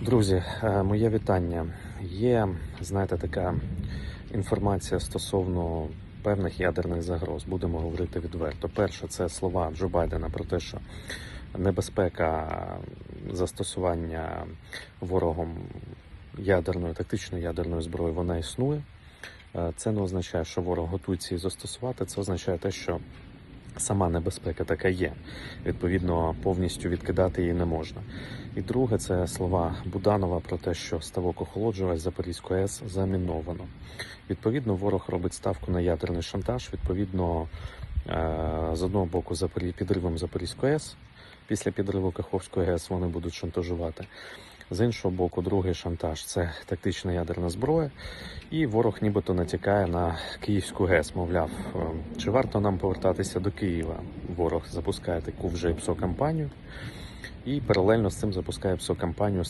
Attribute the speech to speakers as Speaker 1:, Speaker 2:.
Speaker 1: Друзі, е, моє вітання. Є, знаєте, така інформація стосовно певних ядерних загроз. Будемо говорити відверто. Перше, це слова Джо Байдена про те, що небезпека застосування ворогом ядерної, тактичної ядерної зброї вона існує. Е, Це не означає, що ворог готується її застосувати. Це означає те, що сама небезпека така є. Відповідно, повністю відкидати її не можна. І друге, це слова Буданова про те, що ставок охолоджувач Запорізької АЕС заміновано. Відповідно, ворог робить ставку на ядерний шантаж. Відповідно, е, з одного боку, підривом Запорізької АЕС. Після підриву Каховської АЕС вони будуть шантажувати. З іншого боку, другий шантаж це тактична ядерна зброя, і ворог нібито натякає на Київську ГЕС. Мовляв, е, чи варто нам повертатися до Києва? Ворог запускає таку вже ПСО кампанію і паралельно з цим запускає ПСО кампанію